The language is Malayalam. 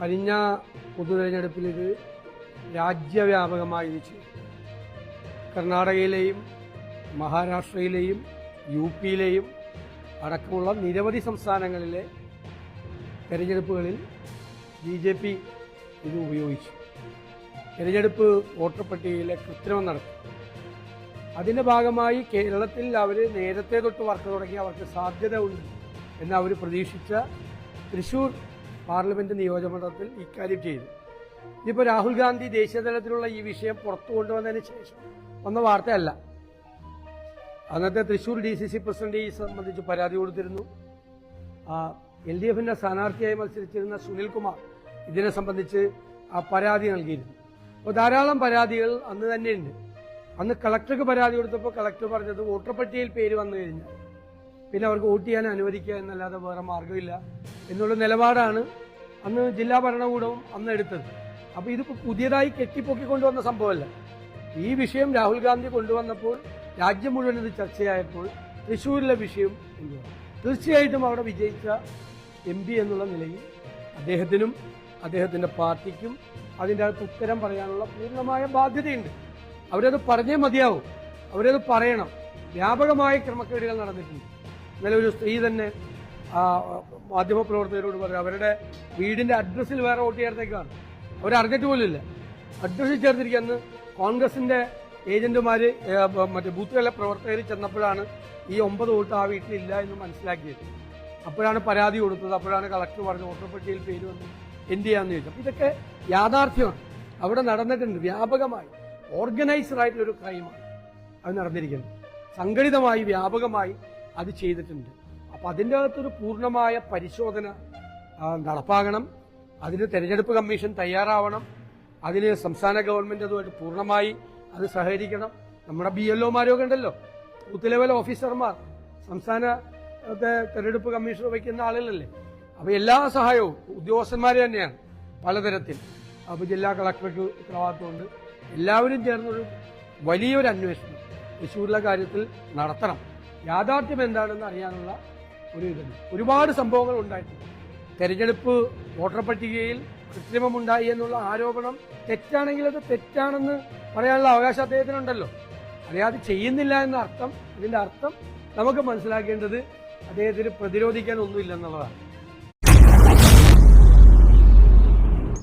കഴിഞ്ഞ പൊതുതെരഞ്ഞെടുപ്പിൽ ഇത് രാജ്യവ്യാപകമായി ഇത് കർണാടകയിലെയും മഹാരാഷ്ട്രയിലെയും യു പിയിലെയും അടക്കമുള്ള നിരവധി സംസ്ഥാനങ്ങളിലെ തെരഞ്ഞെടുപ്പുകളിൽ ബി ജെ പി ഇത് ഉപയോഗിച്ചു. തെരഞ്ഞെടുപ്പ് വോട്ടർ പട്ടികയിലെ കൃത്രിമം നടത്തി. അതിന്റെ ഭാഗമായി കേരളത്തിൽ അവർ നേരത്തെ തൊട്ട് വർക്ക് തുടങ്ങി അവർക്ക് സാധ്യത ഉണ്ട് എന്ന് അവർ പ്രതീക്ഷിച്ച തൃശൂർ പാർലമെന്റ് നിയോജകമണ്ഡലത്തിൽ ഇക്കാര്യം ചെയ്തു. ഇപ്പോൾ രാഹുൽ ഗാന്ധി ദേശീയ തലത്തിലുള്ള ഈ വിഷയം പുറത്തു കൊണ്ടുവന്നതിന് ശേഷം വന്ന വാർത്തയല്ല. അന്നത്തെ Thrissur D C C president ഈ സംബന്ധിച്ച് പരാതി കൊടുത്തിരുന്നു. എൽ ഡി എഫിന്റെ സ്ഥാനാർത്ഥിയായി മത്സരിച്ചിരുന്ന സുനിൽകുമാർ ഇതിനെ സംബന്ധിച്ച് പരാതി നൽകിയിരുന്നു. അപ്പോൾ ധാരാളം പരാതികൾ അന്ന് തന്നെയുണ്ട്. അന്ന് കളക്ടർക്ക് പരാതി കൊടുത്തപ്പോൾ കളക്ടർ പറഞ്ഞത് വോട്ടർ പട്ടികയിൽ പേര് വന്നു കഴിഞ്ഞാൽ പിന്നെ അവർക്ക് വോട്ട് ചെയ്യാൻ അനുവദിക്കുക എന്നല്ലാതെ വേറെ മാർഗമില്ല എന്നുള്ള നിലപാടാണ് അന്ന് ജില്ലാ ഭരണകൂടവും അന്ന് എടുത്തത്. അപ്പോൾ ഇത് പുതിയതായി കെട്ടിപ്പൊക്കി കെട്ടിപ്പൊക്കിക്കൊണ്ടുവന്ന സംഭവമല്ല. ഈ വിഷയം രാഹുൽ ഗാന്ധി കൊണ്ടുവന്നപ്പോൾ രാജ്യം മുഴുവൻ ഇത് ചർച്ചയായപ്പോൾ തൃശ്ശൂരിലെ വിഷയം കൊണ്ടുവന്നു. തീർച്ചയായിട്ടും അവിടെ വിജയിച്ച എം പി എന്നുള്ള നിലയിൽ അദ്ദേഹത്തിനും അദ്ദേഹത്തിന്റെ പാർട്ടിക്കും അതിന്റെ അകത്ത് ഉത്തരം പറയാനുള്ള പൂർണമായ ബാധ്യതയുണ്ട്. അവരത് പറഞ്ഞേ മതിയാവും. അവരത് പറയണം. വ്യാപകമായ ക്രമക്കേടുകൾ നടന്നിട്ടുണ്ട്. ഇന്നലെ ഒരു സ്ത്രീ തന്നെ മാധ്യമപ്രവർത്തകരോട് പറഞ്ഞു അവരുടെ വീടിന്റെ അഡ്രസ്സിൽ വേറെ വോട്ട് ചേർത്തേക്കാണ്. അവരറിഞ്ഞിട്ട് പോലുമില്ല അഡ്രസ്സിൽ ചേർത്തിരിക്കുന്ന കോൺഗ്രസിന്റെ ഏജന്റുമാര് മറ്റേ ബൂത്തുകളിലെ പ്രവർത്തകർ ചെന്നപ്പോഴാണ് ഈ ഒമ്പത് വോട്ട് ആ വീട്ടിലില്ല എന്ന് മനസ്സിലാക്കിയത്. അപ്പോഴാണ് പരാതി കൊടുത്തത്. അപ്പോഴാണ് കളക്ടർ പറഞ്ഞു വോട്ടർ പട്ടികയിൽ പേര് വന്നു എന്ത് ചെയ്യാന്ന് ചോദിച്ചു ഇതൊക്കെ യാഥാർത്ഥ്യമാണ്. അവിടെ നടന്നിട്ടുണ്ട്. വ്യാപകമായി. ഓർഗനൈസ്ഡ് ആയിട്ടുള്ള ഒരു ക്രൈമാണ്. അത് നടന്നിരിക്കുന്നത്. സംഘടിതമായി വ്യാപകമായി അത് ചെയ്തിട്ടുണ്ട്. അപ്പൊ അതിന്റെ അകത്തൊരു പൂർണമായ പരിശോധന നടപ്പാകണം. അതിന് തെരഞ്ഞെടുപ്പ് കമ്മീഷൻ തയ്യാറാവണം. അതിന് സംസ്ഥാന ഗവൺമെന്റ് അതുമായിട്ട് പൂർണമായി അത് സഹകരിക്കണം. നമ്മുടെ ബി എൽ ഒമാരൊക്കെ ഉണ്ടല്ലോ. ബൂത്ത് ലെവൽ ഓഫീസർമാർ സംസ്ഥാന തെരഞ്ഞെടുപ്പ് കമ്മീഷൻ വയ്ക്കുന്ന ആളുകളല്ലേ. അപ്പൊ എല്ലാ സഹായവും ഉദ്യോഗസ്ഥന്മാർ തന്നെയാണ് പലതരത്തിൽ. അപ്പോൾ ജില്ലാ കളക്ടർക്ക് ഉത്തരവാദിത്വമുണ്ട്. എല്ലാവരും ചേർന്നൊരു വലിയൊരു അന്വേഷണം തൃശ്ശൂരിലെ കാര്യത്തിൽ നടത്തണം. യാഥാർത്ഥ്യം എന്താണെന്ന് അറിയാനുള്ള ഒരു ഇതുണ്ട്. ഒരുപാട് സംഭവങ്ങൾ ഉണ്ടായിട്ടുണ്ട്. തെരഞ്ഞെടുപ്പ് വോട്ടർ പട്ടികയിൽ കൃത്രിമമുണ്ടായി എന്നുള്ള ആരോപണം തെറ്റാണെങ്കിൽ അത് തെറ്റാണെന്ന് പറയാനുള്ള അവകാശം അദ്ദേഹത്തിനുണ്ടല്ലോ. അറിയാതെ ചെയ്യുന്നില്ല എന്ന അർത്ഥം ഇതിന്റെ അർത്ഥം നമുക്ക് മനസ്സിലാക്കേണ്ടത് അദ്ദേഹത്തിന് പ്രതിരോധിക്കാൻ ഒന്നുമില്ല എന്നുള്ളതാണ്